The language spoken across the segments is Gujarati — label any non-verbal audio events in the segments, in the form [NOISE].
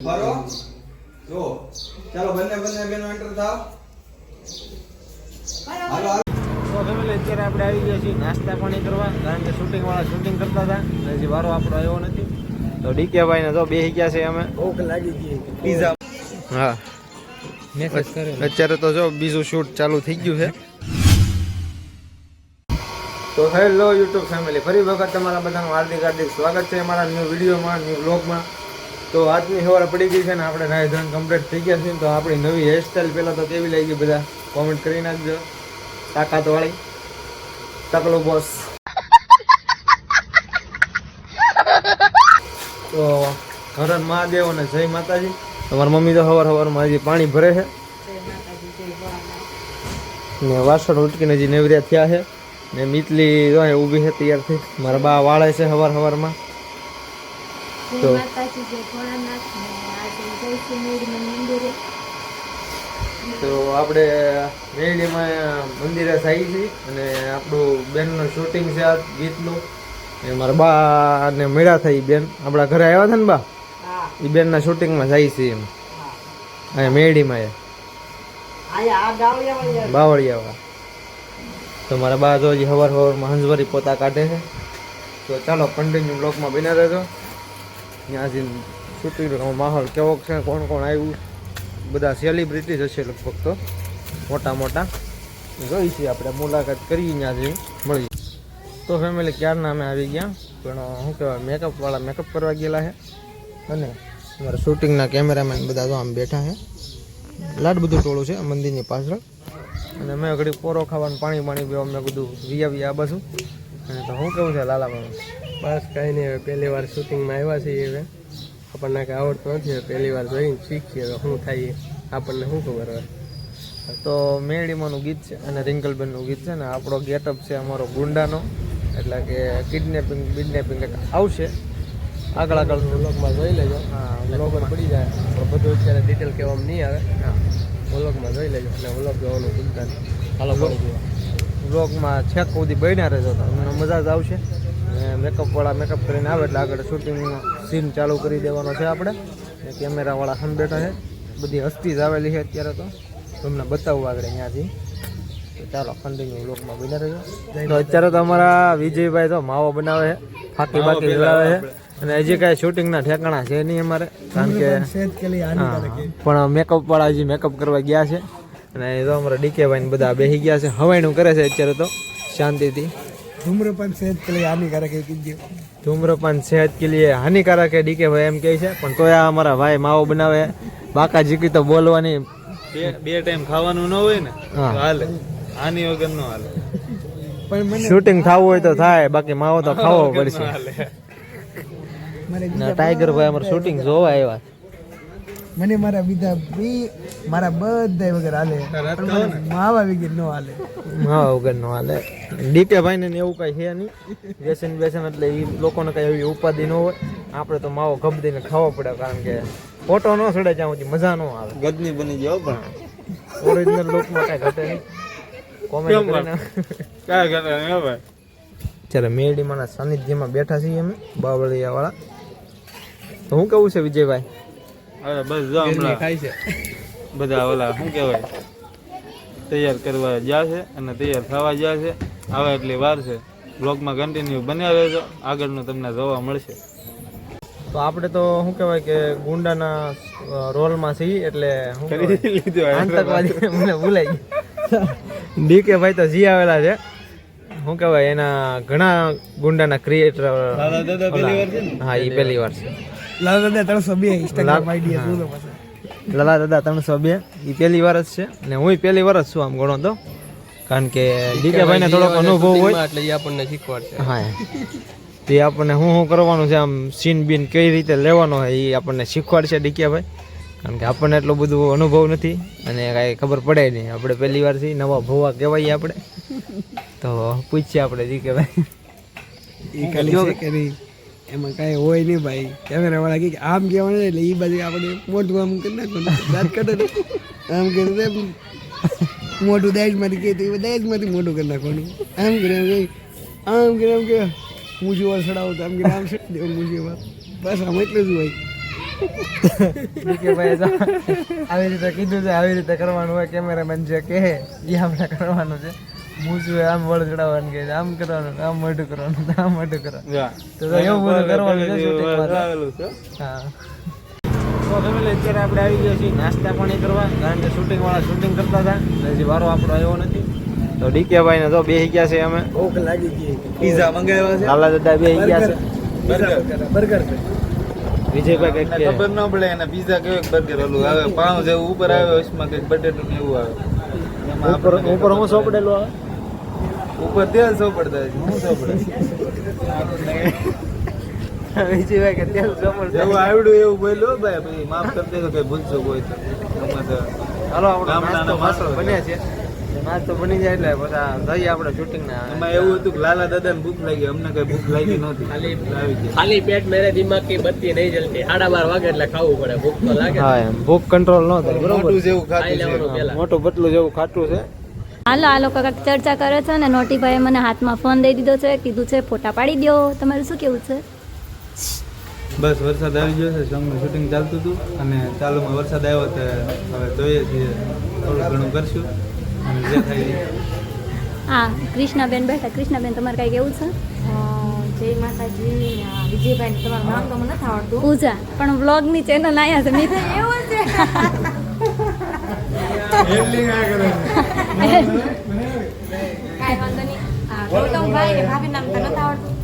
બરો જો ચાલો બંને બંને બેનો એન્ટર થાવ. હાલો હાલો. તો ફેમિલી અત્યારે આપણે આવી ગયા છીએ નાસ્તા પાણી કરવા કારણ કે શૂટિંગ વાળા શૂટિંગ કરતા હતા. હજી વારો આપણો આવ્યો નથી. તો ડીકે ભાઈ ને તો બે ગયા છે અમે. ભૂખ લાગી ગઈ પીઝા હા. મેસેજ કરે. અત્યારે તો જો બીજું શૂટ ચાલુ થઈ ગયું છે. તો હેલો યુટ્યુબ ફેમિલી ફરી વખત તમારા બધાનું હાર્દિક હાર્દિક સ્વાગત છે અમારા ન્યૂ વિડીયોમાં ન્યૂ બ્લોગમાં તો આજની સવારે પડી ગઈ છે ને આપણે નાય ધોરણ કમ્પ્લીટ થઈ ગયા છે તો આપણી નવી હેરસ્ટાઈલ પહેલાં તો કેવી લાગી બધા કોમેન્ટ કરી નાખજો. તાકાતવાળી. તકલો બોસ તો હરણ મહાદેવ અને જય માતાજી. તમારી મમ્મી તો હવાર હવારમાં હજી પાણી ભરે છે. ને વાસણ ઉટકીને હજી નેવર્યા થયા છે. ને મીતલી ઊભી છે તૈયાર થઈ મારા બા વાળે છે હવાર હવારમાં. તો માતાજી જય ભોળાનાથ ને આજે જઈશું મેળીમાં મંદિરે. તો આપણે મેળીમાં મંદિરે જઈએ છીએ અને આપણું બેનનું શૂટિંગ છે આ ગીતનું એ મારા બા ને મેળા થઈ બેન. આપણા ઘરે આવ્યા હતા ને બા? એ બેનના શૂટિંગમાં જાય છે એમ. અહીંયા મેરડીમાં એ. બાવળિયાવા તો મારા બા જો હજી હવાર હવારમાં હંસભરી પોતા કાઢે છે. તો ચાલો કન્ટિન્યુ બ્લોકમાં બિના રહેજો. ત્યાં જઈને શૂટિંગનો માહોલ કેવો છે? કોણ કોણ આવ્યું બધા સેલિબ્રિટી જ હશે લગભગ તો. મોટા મોટા. જોઈ છીએ આપણે મુલાકાત કરી ત્યાં જઈને મળી. તો ફેમિલી ક્યારના અમે આવી ગયા? પણ શું કહેવાય મેકઅપવાળા મેકઅપ કરવા ગયેલા છે. અને અમારા શૂટિંગના કેમેરામેન બધા તો આમ બેઠા છે. લાડ બધું ટોળું છે, મંદિરની પાછળ. અને મેં ઘડી પોરો ખાવાનું પાણી પાણી પીવા મેં બધું વિયા વિયા બસું. અને તો શું કેવું છે, લાલા મારું બસ કઈ નહીં હવે પહેલી વાર શૂટિંગમાં આવ્યા છીએ હવે. આપણને કઈ આવડતું નથી હવે પહેલી વાર જોઈને શીખીએ હવે શું થાય આપણને શું ખબર હોય. તો મેળીમાંનું ગીત છે અને રિંકલબેનનું ગીત છે ને આપણો ગેટઅપ છે અમારો ગુંડાનો. એટલે કે કિડનેપિંગ બિડનેપિંગ આવશે. આગળ આગળ. વ્લોગમાં જોઈ લેજો. હા વ્લોગમાં. પડી જાય. પણ બધું અત્યારે ડિટેલ કહેવામાં નહીં આવે. હા. વ્લોગમાં જોઈ લેજો અને વ્લોગ જોવાનું ભૂલતા નહીં. હાલો. બ્લોગમાં છેક સુધી બન્યા રહેજો તો અમને મજા જ આવશે. અને મેકઅપવાળા મેકઅપ કરીને આવે એટલે આગળ શૂટિંગનો સીન ચાલુ કરી દેવાનો છે આપણે. ને કેમેરાવાળા હમ બેઠા છે. બધી હસ્તી જ આવેલી છે અત્યારે તો. તમને બતાવવું આગળ અહીંયાથી તો ચાલો કન્ટિન્યુ બ્લોગમાં બની રહ્યો તો અત્યારે તો અમારા વિજયભાઈ તો માવો બનાવે છે ફાકી બાકી જલાવે છે. અને હજી કાંઈ શૂટિંગના ઠેકાણા છે નહીં અમારે. કારણ કે પણ મેકઅપ વાળા હજી મેકઅપ કરવા ગયા છે. અને એ તો અમારા ડીકે ભાઈ બધા બેસી ગયા છે. હવાઈનું કરે છે અત્યારે તો શાંતિથી. ધૂમ્રપાન સેહત કે લઈ હાનિકારક હે કીધું. ધૂમ્રપાન સેહત કે લીએ હાનિકારક હે ડીકે ભાઈ એમ કહે છે પણ તોય આ અમારા ભાઈ માવો બનાવે. બાકા જીકી તો બોલવાની. બે ટાઈમ ખાવાનું ન હોય ને હાલે. આની વગર ન હાલે. પણ મને શૂટિંગ થવું હોય તો થાય બાકી માવો તો ખાવો પડશે. મારે ટાઈગર ભાઈ અમારે શૂટિંગ જોવા આવ્યા. મને મારા બીજા બી મારા બધા વગર હાલે. માવા વગર ન હાલે. માવા વગર નો હાલે. ડીકે ભાઈ ને એવું કઈ છે નહીં. વ્યસન વ્યસન એટલે એ લોકોને કઈ એવી ઉપાધિ ન હોય. આપણે તો માવો ગબ દઈને ખાવો પડે કારણ કે ફોટો ન સડે ત્યાં સુધી મજા ન આવે. ગદની બની જાવ પણ. ઓરિજિનલ લુકમાં કઈ ઘટે નહીં. કોમેન્ટ કરીને. ક્યાં કરે હવે જ્યારે મેરડીમાંના સાનિધ્યમાં બેઠા છીએ અમે બાવળિયા વાળા તો હું કેવું છે વિજયભાઈ? હવે બસ જો હમણાં. ખાય છે. બધા ઓલા શું કહેવાય? તૈયાર કરવા ગયા છે અને તૈયાર થવા ગયા છે. આવે એટલી વાર છે. બ્લોગમાં કન્ટિન્યુ બન્યા રહેજો. આગળનું તમને જોવા મળશે. તો આપણે તો શું કહેવાય કે ગુંડાના રોલમાં છીએ એટલે આતંકવાદી મને ભૂલાઈ ગયું. ડીકે ભાઈ તો જી આવેલા છે. શું કહેવાય એના ઘણા ગુંડાના ક્રિએટર હા એ પહેલી વાર છે. લાલ દાદા ત્રણસો બે ઇન્સ્ટાગ્રામ આઈડી. જોતો પાસે લલા દાદા ત્રણસો બે. એ પહેલી વાર જ છે. ને હું પહેલી વાર જ છું આમ ગણો તો. કારણ કે ડીકે ભાઈને થોડોક અનુભવ હોય. એટલે એ આપણને શીખવાડશે. હા. તે આપણને શું શું કરવાનું છે આમ સીન બીન કઈ રીતે લેવાનો હોય એ આપણને શીખવાડશે ડીકિયાભાઈ કારણ કે આપણને એટલો બધું અનુભવ નથી અને કાંઈ ખબર પડે નહીં. આપણે પહેલી વારથી નવા ભોવા કહેવાય આપણે. તો પૂછીએ આપણે ડીકેભાઈ. એ કે નહીં? એમાં કાંઈ હોય નહીં ભાઈ. કેમેરા વાળા કે આમ કહેવાનું એટલે એ બાજુ આપણે મોટું આમ કરી નાખવાનું. દાંત કાઢે આમ કરી મોટું મોઢું દહેજમાંથી કહે તો એ દહેજમાંથી મોઢું કરી નાખવાનું. આમ કરે, આમ કે આમ કરે એમ કે મૂજી વાર સડાવો તો આમ કે આમ સડી દેવું મૂજી વાર બસ આમ એટલું જ હોય. કે ભાઈ આવી રીતે કીધું છે, આવી રીતે કરવાનું હોય, કેમેરામેન જે કહે એ આપણે કરવાનું છે. હું શું આમ વળ ચડાવવાનું કે આમ કરવાનું આમ મોઢું કરવાનું આમ મોઢું કરવાનું. તો એવું બધું કરવાનું છે હા તો ફેમિલી અત્યારે આપણે આવી ગયા છીએ નાસ્તા પાણી કરવા કારણ કે શૂટિંગ વાળા શૂટિંગ કરતા હતા હજી વારો આપણો આવ્યો નથી. તો ડીકે ભાઈ ને તો બેસી ગયા છે અમે. ભૂખ લાગી ગઈ પીઝા મંગાવ્યા છે. લાલા દાદા બેસી ગયા છે. બર્ગર. બર્ગર છે. વિજયભાઈ કંઈક ખબર ન પડે એને પીઝા કેવું બર્ગર ઓલું આવે પાઉં જેવું ઉપર આવે ઉસમાં કંઈક બટેટું ને એવું આવે. એમાં ઉપર ઉપર હું સોપડેલું આવે? ઉપર તેલ સો પડતા હોય હું સો પડે. એવું આવડું એવું ભાઈ માફ કરી દેજો કઈ ભૂલશો કોઈ તો. હાલો છે. નાસ્તો બની જાય એટલે પછી જઈએ આપણે શૂટિંગ ના એમાં એવું હતું કે લાલા દાદા ને ભૂખ લાગી અમને કઈ ભૂખ લાગી નહોતી. ખાલી ખાલી પેટ મેરે દિમાગ કે બત્તી નહીં જલતી. સાડા બાર વાગે એટલે ખાવું પડે. ભૂખ તો લાગે ભૂખ કંટ્રોલ નો થાય બરોબર. મોટું જેવું ખાતું મોટું પતલું જેવું ખાટું છે. હાલો આ લોકો કાંઈક ચર્ચા કરે છે ને નોટીભાઈએ મને હાથમાં ફોન દઈ દીધો છે કીધું છે ફોટા પાડી દો તમારું શું કેવું છે? બસ વરસાદ આવી ગયો છે સોંગનું શૂટિંગ ચાલતું હતું અને ચાલુમાં વરસાદ આવ્યો તો હવે જોઈએ છીએ થોડું ઘણું કરશું અને જે થાય હા કૃષ્ણાબેન બેઠા. કૃષ્ણાબેન તમારે કાંઈ કેવું છે? જય માતાજી વિજયભાઈ તમારું નામ તો મને નથી આવડતું. પૂજા પણ વ્લોગની ચેનલ આવ્યા છે એવું છે? કાંઈ વાંધો નહીં. આ ગૌતમભાઈ ને ભાભી નામ તો નથી આવડતું.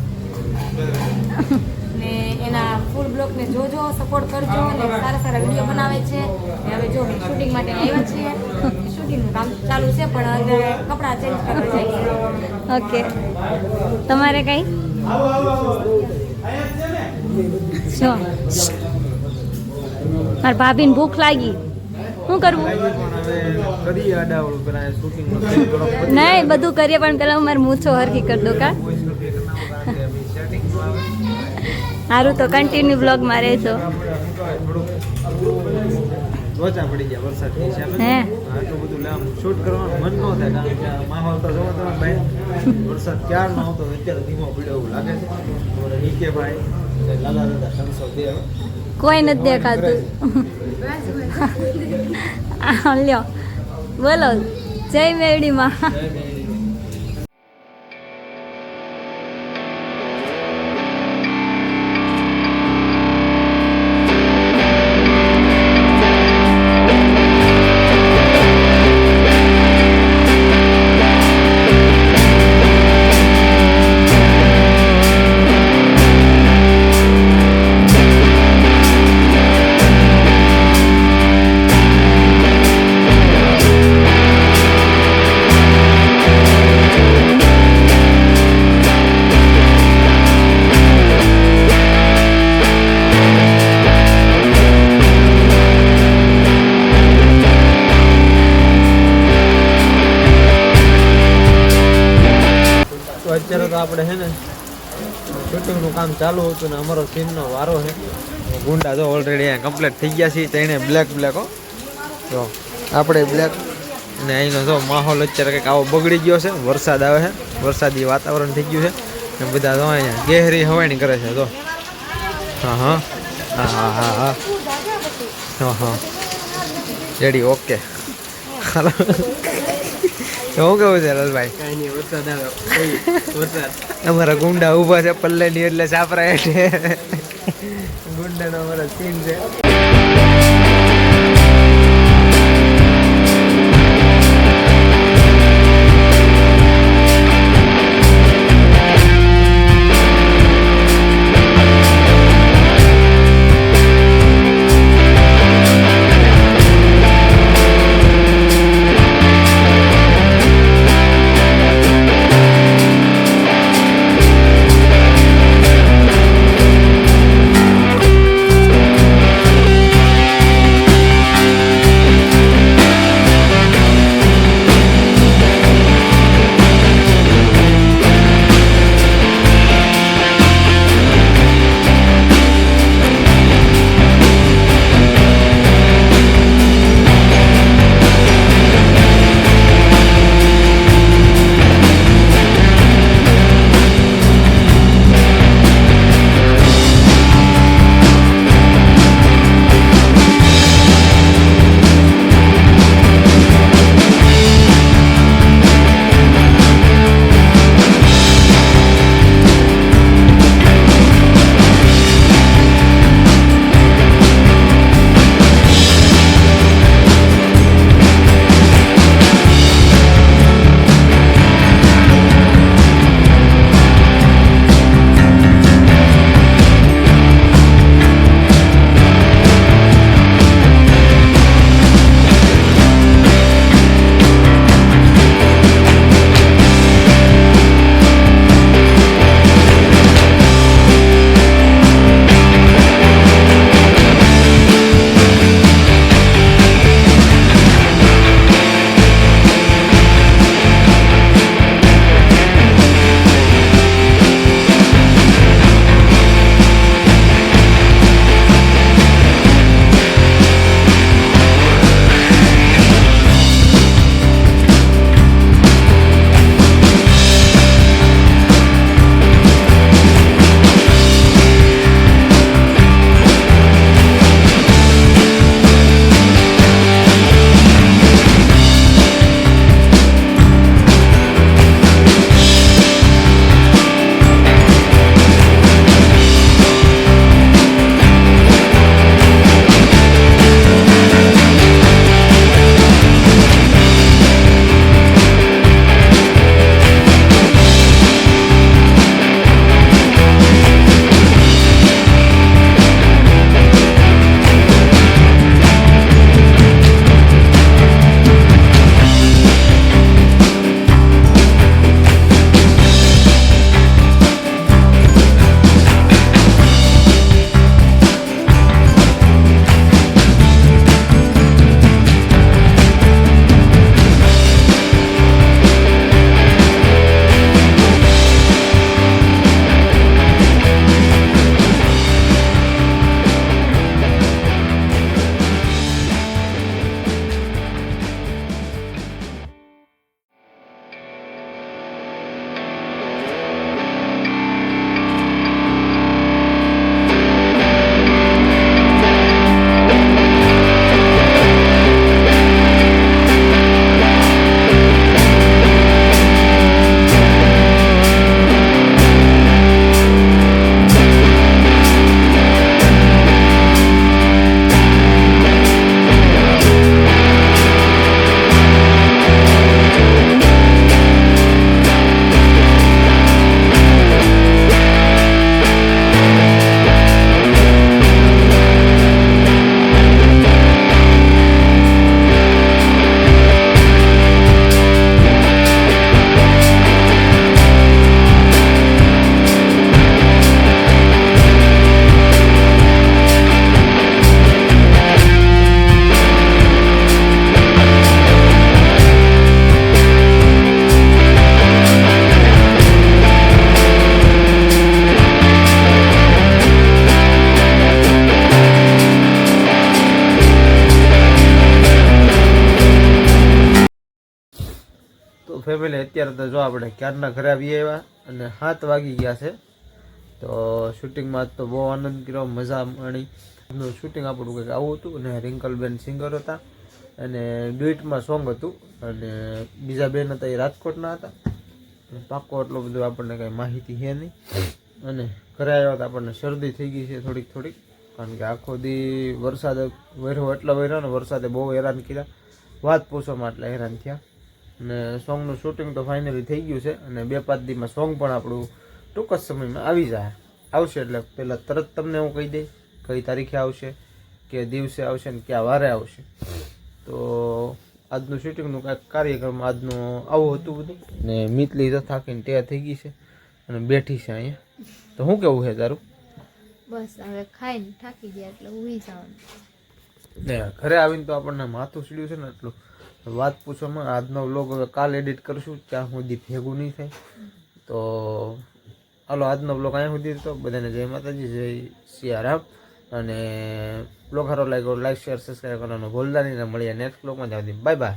ને એના ફૂલ બ્લોગને જોજો સપોર્ટ કરજો અને સારા સારા વીડિયો બનાવે છે. ને હવે જો શૂટિંગ માટે આવ્યા છીએ. શૂટિંગનું કામ ચાલુ છે પણ અત્યારે કપડાં ચેન્જ કરવા જાય ઓકે. તમારે કઈ? જો. મારા ભાભીને ભૂખ લાગી. શું કરવું નહીં બધું કરીએ પણ પેલા મારે મૂછો હરખી કરી દો કા? સારું તો કન્ટિન્યુ બ્લોગ મારે છો. લોચા પડી ગયા વરસાદની હિસાબે. આટલું બધું લામ શૂટ કરવાનું મન ન થાય કારણ કે માહોલ તો જોવો તમે ભાઈ. વરસાદ ક્યાર ન આવતો અત્યારે ધીમો પડ્યો એવું લાગે છે. ભાઈ લાલા દાદા કોઈ નથી દેખાતું. [LAUGHS] લ્યો. બોલો. જય મેરડીમાં. અત્યારે તો આપણે છે ને શૂટિંગનું કામ ચાલુ હતું ને અમારો સીનનો વારો છે. ગુંડા તો ઓલરેડી અહીંયા કમ્પ્લીટ થઈ ગયા છે તેણે બ્લેક બ્લેક હો. તો આપણે બ્લેક ને અહીંનો જો માહોલ અત્યારે કંઈક આવો બગડી ગયો છે, વરસાદ આવે છે, વરસાદી વાતાવરણ થઈ ગયું છે. ને બધા તો અહીંયા ગહેરી હવાણી કરે છે તો હા હા. હા હા હા હા. હા હા. Ready okay hello. શું કેવું છે રસભાઈ અમારા ગુંડા ઊભા છે પલ્લે એટલે સાપરા એટલે. ગુંડાનો અમારો સીન છે. ફેમિલી અત્યારે તો જો આપણે ક્યારના ઘરે આવી આવ્યા અને સાત વાગી ગયા છે, તો શૂટિંગમાં તો બહુ આનંદ કર્યો, મજા માણી. એમનું શૂટિંગ આપણું કંઈક આવું હતું અને રિંકલબેન સિંગર હતા અને ડ્યુઇટમાં સોંગ હતું અને બીજા બેન હતા એ રાજકોટના હતા. પાકો એટલો બધો આપણને કંઈ માહિતી છે નહીં. અને ઘરે આવ્યા તો આપણને શરદી થઈ ગઈ છે થોડીક થોડીક, કારણ કે આખો દી વરસાદ વર્યો એટલો વર્યો ને વરસાદે બહુ હેરાન કર્યા. વાત પૂછવામાં એટલે હેરાન થયા. અને સોંગનું શૂટિંગ તો ફાઇનલી થઈ ગયું છે અને બે પાંચ દીમાં સોંગ પણ આપણું ટૂંક જ સમયમાં આવી જાય. આવશે એટલે પહેલાં તરત તમને હું કહી દઈશ કઈ તારીખે આવશે કે દિવસે આવશે ને ક્યાં વારે આવશે. તો આજનું શૂટિંગનું કાંઈક કાર્યક્રમ આજનું આવું હતું બધું. ને મિતલી તો થાકીને તૈયાર થઈ ગઈ છે અને બેઠી છે અહીંયા. તો શું કેવું છે તારું? બસ હવે ખાઈને થાકી ગયા એટલે ઉઈ જવાનું. ને ઘરે આવીને તો આપણને માથું સીડ્યું છે ને એટલું. વાત પૂછવામાં, આજનો વ્લોગ હવે કાલ એડિટ કરશું, ત્યાં સુધી ભેગું નહીં થાય. તો, હાલો, આજનો વ્લોગ અહીંયા સુધી તો બધાને જય માતાજી, જય સિયારામ અને બ્લોગ સારો લાગ્યો લાઈક શેર સબસ્ક્રાઈબ કરવાનું ભૂલતા નહીં. મળીએ નેક્સ્ટ બ્લોગમાં જાવ બાય બાય